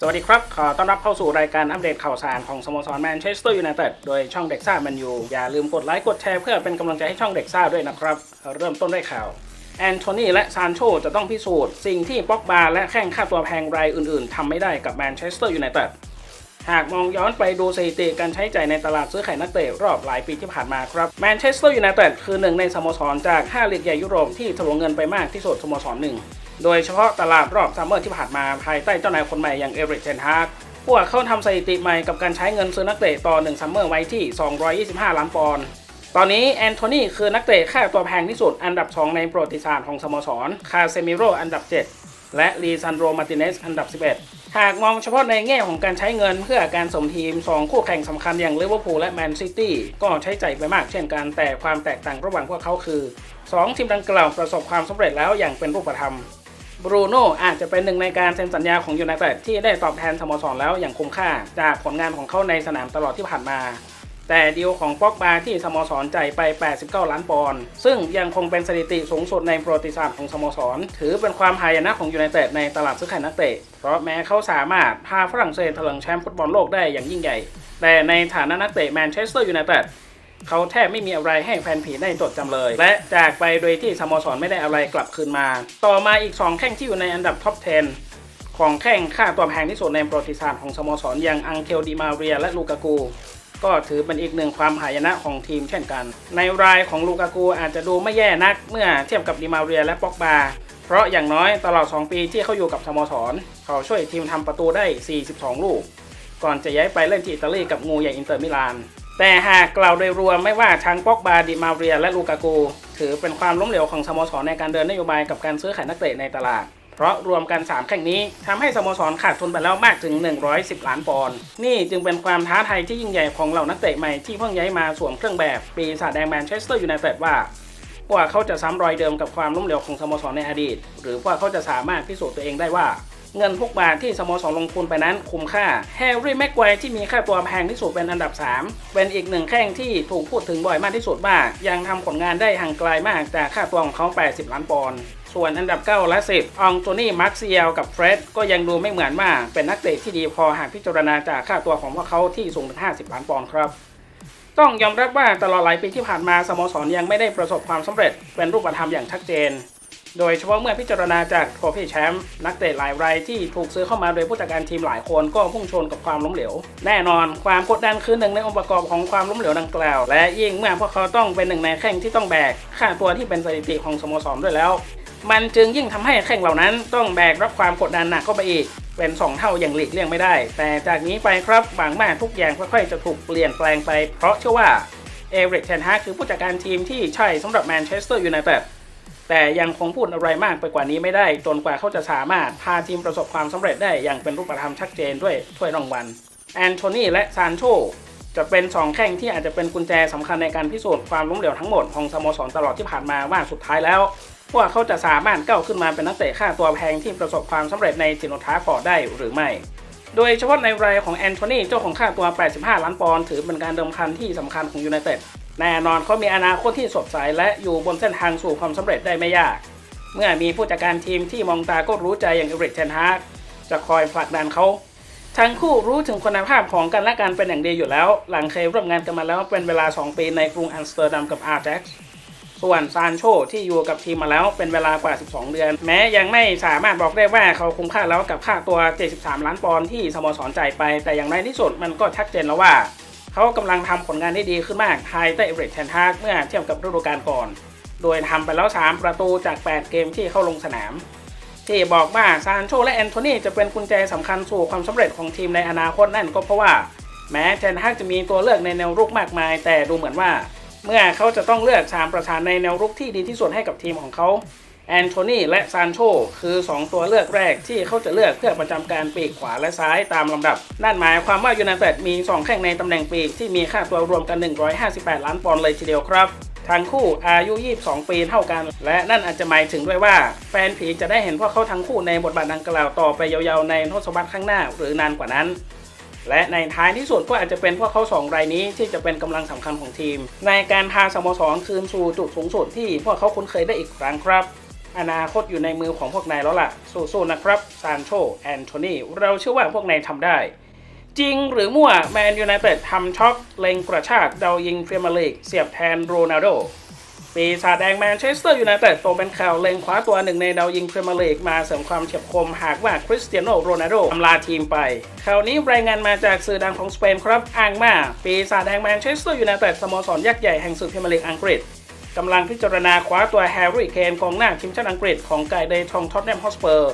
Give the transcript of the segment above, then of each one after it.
สวัสดีครับ ขอต้อนรับเข้าสู่รายการอัปเดตข่าวสารของสโมสรแมนเชสเตอร์ยูไนเต็ดโดยช่องเด็กซ่าแมนยูอย่าลืมกดไลค์กดแชร์เพื่อเป็นกำลังใจให้ช่องเด็กซ่าด้วยนะครับ เริ่มต้นด้วยข่าวแอนโทนีและซานโชจะต้องพิสูจน์สิ่งที่ป็อกบาและแข้งค่าตัวแพงรายอื่นๆทำไม่ได้กับแมนเชสเตอร์ยูไนเต็ดหากมองย้อนไปดูสถิติการใช้จ่ายในตลาดซื้อขายนักเตะรอบหลายปีที่ผ่านมาครับแมนเชสเตอร์ยูไนเต็ดคือหนึ่งในสโมสรจาก5ลีกใหญ่ยุโรปที่ถลุงเงินไปมากที่สุดสโมสรหนึ่ง โดยเฉพาะตลาดรอบซัมเมอร์ที่ผ่านมาภายใต้เจ้านายคนใหม่อย่างเอริกเทนฮากพวกเขาทำสถิติใหม่กับการใช้เงินซื้อนักเตะต่อ 1 ซัมเมอร์ไว้ที่ 225 ล้านปอนด์ ตอนนี้แอนโทนีคือนักเตะค่าตัวแพงที่สุดอันดับ 2 ในประวัติศาสตร์ของสโมสร คาเซมิโรอันดับ 7 และลีซันโดมาติเนสอันดับ 11 หากมองเฉพาะในแง่ของการใช้เงินเพื่อการสมทีม 2 คู่แข่งสำคัญอย่างลิเวอร์พูลและแมนซิตี้ก็ใช้ใจายไปมากเช่นกันแต่ความแตกต่างระหว่างพวกเขาคือ 2 ทีมดังกล่าวประสบความสำเร็จแล้วอย่างเป็นรูปธรรม บรูโน่อาจจะเป็นหนึ่งในการเซ็นสัญญาของยูไนเต็ดที่ได้ตอบแทนสโมสรแล้วอย่างคุ้มค่า จากผลงานของเขาในสนามตลอดที่ผ่านมา แต่ดีลของป็อกบาที่สโมสรจ่ายไป 89 ล้านปอนด์ซึ่งยังคงเป็นสถิติสูงสุดในประวัติศาสตร์ของสโมสร ถือเป็นความหายนะของยูไนเต็ดในตลาดซื้อขายนักเตะ เพราะแม้เขาสามารถพาฝรั่งเศสถลุงแชมป์ฟุตบอลโลกได้อย่างยิ่งใหญ่ แต่ในฐานะนักเตะแมนเชสเตอร์ยูไนเต็ด เขาแทบไม่มีอะไรให้แฟนผีได้จดจำเลย และจากไปโดยที่สโมสรไม่ได้อะไรกลับคืนมา ต่อมาอีก 2 แข้งที่อยู่ในอันดับท็อป 10 ของแข้งค่าตัวแพงที่สุดในประวัติศาสตร์ของสโมสรอย่างอังเคลดิมาเรียและลูกากูก็ถือเป็นอีกหนึ่งความหายนะของทีมเช่นกัน ในรายของลูกากูอาจจะดูไม่แย่นักเมื่อเทียบกับดิมาเรียและป็อกบา เพราะอย่างน้อยตลอด 2 ปีที่เขาอยู่กับสโมสร เขาช่วยทีมทำประตูได้ 42 ลูก ก่อนจะย้ายไปเล่นที่อิตาลีกับงูใหญ่อินเตอร์มิลาน แต่หากกล่าวโดยรวมไม่ว่าทั้งป็อกบาดิมาเรีย และลูกากูถือเป็นความล้มเหลวของสโมสรในการเดินนโยบายกับการซื้อขายนักเตะในตลาด เพราะรวมกัน 3 แข่งนี้ทำให้สโมสรขาดทุนไปแล้วมากถึง 110 ล้านปอนด์นี่จึงเป็นความท้าทายที่ยิ่งใหญ่ของเหล่านักเตะใหม่ที่เพิ่งย้ายมาสวมเครื่องแบบปีศาจแดงแมนเชสเตอร์ยูไนเต็ดว่าว่าเขาจะซ้ำรอยเดิมกับความล้มเหลวของสโมสรในอดีต หรือว่าเขาจะสามารถพิสูจน์ตัวเองได้ว่า เงินทุกบาทที่สโมสรลงทุนไปนั้นคุ้มค่า แฮร์รี่แม็กไกวที่มีค่าตัวแพงที่สุดเป็นอันดับ 3 เป็นอีกหนึ่งแข้งที่ถูกพูดถึงบ่อยมากที่สุดว่ายังทำผลงานได้ห่างไกลมากจากค่าตัวของเขา 80 ล้านปอนด์ส่วนอันดับ 9 และ 10 อองโตนี่ มาร์คเซียล กับเฟร็ดก็ยังดูไม่เหมือนว่าเป็นนักเตะที่ดีพอหากพิจารณาจากค่าตัวของพวกเขาที่สูงถึง 50 ล้านปอนด์ครับต้องยอมรับว่าตลอดหลายปีที่ผ่านมาสโมสรยังไม่ได้ประสบความสำเร็จเป็นรูปธรรมอย่างชัดเจน โดยเฉพาะเมื่อพิจารณาจากโทฟี่แชมป์นักเตะหลายรายที่ถูกซื้อเข้ามาโดยผู้จัดการทีมหลายคนก็พุ่งชนกับความล้มเหลว แน่นอนความกดดันคือหนึ่งในองค์ประกอบของความล้มเหลวดังกล่าว และยิ่งเมื่อพวกเขาต้องเป็นหนึ่งในแข้งที่ต้องแบกค่าตัวที่เป็นสถิติของสโมสรด้วยแล้ว มันจึงยิ่งทำให้แข้งเหล่านั้นต้องแบกรับความกดดันหนักเข้าไปอีกเป็นสองเท่าอย่างหลีกเลี่ยงไม่ได้ แต่จากนี้ไปครับบางมาทุกอย่างค่อยๆจะถูกเปลี่ยนแปลงไปเพราะเชื่อว่าเอริกเทนฮาคือผู้จัดการทีมที่ใช่สำหรับแมนเชสเตอร์ยูไนเต็ด แต่ยังคงพูดอะไรมากไปกว่านี้ไม่ได้จนกว่าเขาจะสามารถพาทีมประสบความสำเร็จได้อย่างเป็นรูปธรรมชัดเจนด้วยถ้วยรางวัลแอนโทนีและซานโชจะเป็น 2 แข้งที่อาจจะเป็นกุญแจสำคัญในการพิสูจน์ความล้มเหลวทั้งหมดของสโมสรตลอดที่ผ่านมาว่าสุดท้ายแล้ว พวกเขาจะสามารถก้าวขึ้นมาเป็นนักเตะค่าตัวแพงที่ประสบความสำเร็จในจิโนทาฟอร์ดได้หรือไม่ โดยเฉพาะในรายของแอนโทนีเจ้าของค่าตัว 85 ล้านปอนด์ถือเป็นการเดิมพันที่สำคัญของยูไนเต็ด แน่นอนเขามีอนาคตที่สดใสและอยู่บนเส้นทางสู่ความสำเร็จได้ไม่ยาก เมื่อมีผู้จัดการทีมที่มองตาก็รู้ใจอย่างเอริกเทนฮากจะคอยผลักดันเขาทั้งคู่รู้ถึงคุณภาพของกันและกันเป็นอย่างดีอยู่แล้ว หลังเคยร่วมงานกันมาแล้วเป็นเวลา 2 ปีในกรุงอัมสเตอร์ดัมกับอาร์แจ็กส่วนซานโชที่อยู่กับทีมมาแล้วเป็นเวลากว่า 12 เดือน แม้ยังไม่สามารถบอกได้ว่าเขาคุ้มค่าแล้วกับค่าตัว 73 ล้านปอนด์ที่สโมสรจ่ายไป แต่อย่างในที่สุดมันก็ชัดเจนแล้วว่า เขากำลังทำผลงานได้ดีขึ้นมากภายใต้เอริกเทนฮากเมื่อเทียบกับฤดูกาลก่อน โดยทำไปแล้ว 3 ประตูจาก 8 เกมที่เข้าลงสนาม ที่บอกว่าซานโชและแอนโทนีจะเป็นกุญแจสำคัญสู่ความสำเร็จของทีมในอนาคตนั่นก็เพราะว่า แม้เทนฮากจะมีตัวเลือกในแนวรุกมากมาย แต่ดูเหมือนว่า เมื่อเขาจะต้องเลือกสามประธานในแนวรุกที่ดีที่สุดให้กับทีมของเขา แอนโทนีและซานโชคือ 2 ตัวเลือกแรกที่เขาจะเลือกเพื่อประจำการปีกขวาและซ้ายตามลำดับ นั่นหมายความว่ายูไนเต็ดมี 2 แข้งในตำแหน่งปีกที่มีค่าตัวรวมกัน 158 ล้านปอนด์เลยทีเดียวครับทั้งคู่อายุ 22 ปีเท่ากัน และนั่นอาจจะหมายถึงด้วยว่า แฟนผีจะได้เห็นพวกเขาทั้งคู่ในบทบาทดังกล่าวต่อไปยาวๆในทศวรรษข้างหน้าหรือนานกว่านั้น และในท้ายที่สุดก็อาจจะเป็นพวกเขาสองรายนี้ที่จะเป็นกำลังสำคัญของทีม ในการพาสโมสรคืนสู่จุดสูงสุดที่พวกเขาคุ้นเคยได้อีกครั้งครับ อนาคตอยู่ในมือของพวกนายแล้วล่ะ สู้ๆนะครับซานโชแอนโทนีเราเชื่อว่าพวกนายทำได้ จริงหรือมั่วแมนยูไนเต็ดทำช็อกเล็งกระชากเดายิงเฟรมาลีกเสียบแทนโรนัลโดปีศาจแดงแมนเชสเตอร์ยูไนเต็ดตกเป็นข่าวเล็งคว้าตัวหนึ่งในดาวยิงพรีเมียร์ลีกมาเสริมความเฉียบคมหากว่าคริสเตียโนโรนัลโดอำลาทีมไปข่าวนี้รายงานมาจากสื่อดังของสเปนครับอ้างว่าปีศาจแดงแมนเชสเตอร์ยูไนเต็ดสโมสรยักษ์ใหญ่แห่งศึกพรีเมียร์ลีกอังกฤษ กำลังพิจารณาคว้าตัวแฮร์รี่เคนกองหน้าทีมชาติอังกฤษของไกเดทองท็อตแนมฮอสเปอร์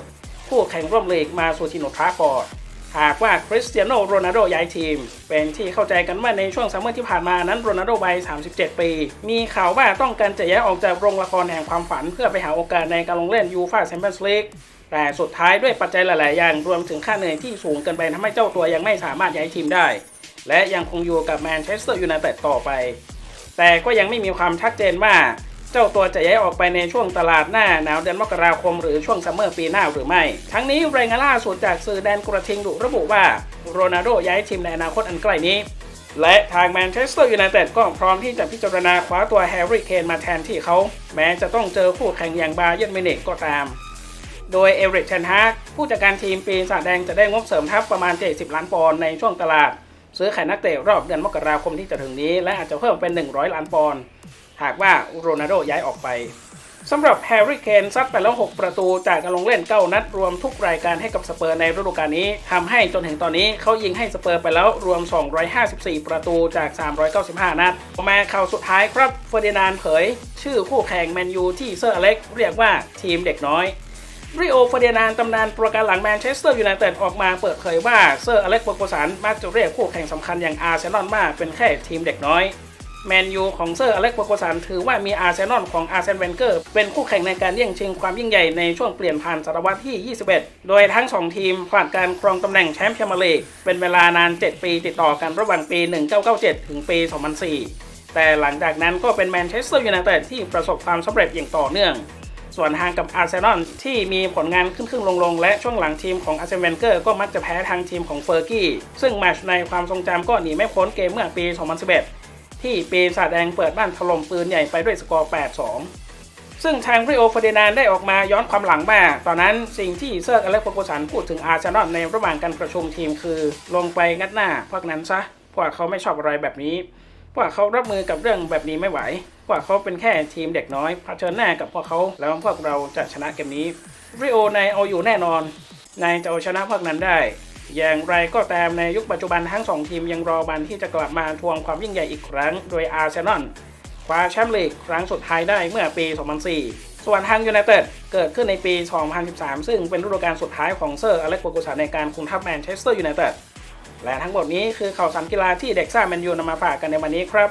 คู่แข่งร่วมลีกมาสู่ทีโนทราฟอร์ดหากว่าคริสเตียโนโรนัลโดย้ายทีม เป็นที่เข้าใจกันว่าในช่วงซัมเมอร์ที่ผ่านมานั้นโรนัลโดวัย 37 ปี มีข่าวว่าต้องการจะย้ายออกจากโรงละครแห่งความฝัน เพื่อไปหาโอกาสในการลงเล่นยูฟ่าแชมเปี้ยนส์ลีกแต่สุดท้ายด้วยปัจจัยหลาย ๆ อย่างรวมถึงค่าเหนื่อยที่สูงเกินไปทำให้เจ้าตัวยังไม่สามารถย้ายทีมได้ และยังคงอยู่กับแมนเชสเตอร์ยูไนเต็ดต่อไป แต่ก็ยังไม่มีความชัดเจนว่า เจ้าตัวจะย้ายออกไปในช่วงตลาดหน้าหนาวเดือนมกราคมหรือช่วงซัมเมอร์ปีหน้าหรือไม่ ทั้งนี้รายงานล่าสุดจากสื่อแดนกระทิงดุระบุว่าโรนัลโดย้ายทีมในอนาคตอันใกล้นี้ และทางแมนเชสเตอร์ยูไนเต็ดก็พร้อมที่จะพิจารณาคว้าตัวแฮร์รี่เคนมาแทนที่เขา แม้จะต้องเจอคู่แข่งอย่างบาเยิร์นมิวนิกก็ตามโดยเอริกเชนฮากผู้จัดการทีมปีศาจแดงจะได้งบเสริมทัพประมาณ 70 ล้านปอนด์ในช่วงตลาด ซื้อขายนักเตะรอบเดือนมกราคมที่จะถึงนี้ และอาจจะเพิ่มเป็น 100 ล้านปอนด์หากว่าโรนัลโดย้ายออกไปสำหรับแฮร์รี่เคนซัดไปแล้ว 6 ประตูจากการลงเล่น 9 นัดรวมทุกรายการให้กับสเปอร์ในฤดูกาลนี้ทำให้จนถึงตอนนี้เขายิงให้สเปอร์ไปแล้วรวม 254 ประตูจาก 395 นัดมาข่าวสุดท้ายครับเฟอร์ดินานด์เผย ชื่อคู่แข่งแมนยูที่เซอร์อเล็กเรียกว่าทีมเด็กน้อย ริโอเฟอร์ดินานตำนานประการหลังแมนเชสเตอร์ยูไนเต็ดออกมาเปิดเผยว่าเซอร์อเล็กซ์เบอร์โกสันมักจะเรียกคู่แข่งสำคัญอย่างอาร์เซนอลมาเป็นแค่ทีมเด็กน้อยแมนยูของเซอร์อเล็กซ์เบอร์โกสันถือว่ามีอาร์เซนอลของอาร์เซนเวนเกอร์เป็นคู่แข่งในการแย่งชิงความยิ่งใหญ่ในช่วงเปลี่ยนผ่านศตวรรษที่ 21 โดยทั้ง 2 ทีมผ่านการครองตำแหน่งแชมป์พรีเมียร์ลีกเป็นเวลานาน 7 ปีติดต่อกันระหว่างปี 1997 ถึงปี 2004 แต่หลังจากนั้นก็เป็นแมนเชสเตอร์ยูไนเต็ดที่ประสบความสำเร็จอย่างต่อเนื่อง ส่วนทางกับอาร์เซนอลที่มีผลงานขึ้นขึ้นลงลงๆ และช่วงหลังทีมของอาร์เซนเวนเกอร์ก็มักจะแพ้ทางทีมของเฟอร์กี้ ซึ่งแมตช์ในความทรงจำก็หนีไม่พ้นเกมเมื่อปี 2011 ที่ปีศาจแดงเปิดบ้านถล่มปืนใหญ่ไปด้วยสกอร์ 8-2 ซึ่งทางริโอเฟอร์ดินานได้ออกมาย้อนความหลังมา ตอนนั้นสิ่งที่เซอร์อเล็กซ์โปโกสันพูดถึงอาร์เซนอลในระหว่างการประชุมทีมคือ ลงไปงัดหน้าพวกนั้นซะเพราะว่าเขาไม่ชอบอะไรแบบนี้พวกเขารับมือกับเรื่องแบบนี้ไม่ไหวพวกเขาเป็นแค่ทีมเด็กน้อยเผชิญหน้ากับพวกเขาแล้วพวกเราจะชนะเกมนี้ริโอนายเอาอยู่แน่นอนนายจะเอาชนะพวกนั้นได้ อย่างไรก็ตามในยุคปัจจุบันทั้งสองทีมยังรอบันที่จะกลับมาทวงความยิ่งใหญ่อีกครั้ง โดยอาร์เซนอลคว้าแชมป์ลีกครั้งสุดท้ายได้เมื่อปี 2004 ส่วนทางยูไนเต็ดเกิดขึ้นในปี 2013 ซึ่งเป็นฤดูกาลสุดท้ายของเซอร์อเล็กซ์โกสันในการคุมทัพแมนเชสเตอร์ยูไนเต็ดและทั้งหมดนี้คือข่าวสารกีฬาที่เด็กซ่าแมนยูนำมาฝากกันในวันนี้ครับ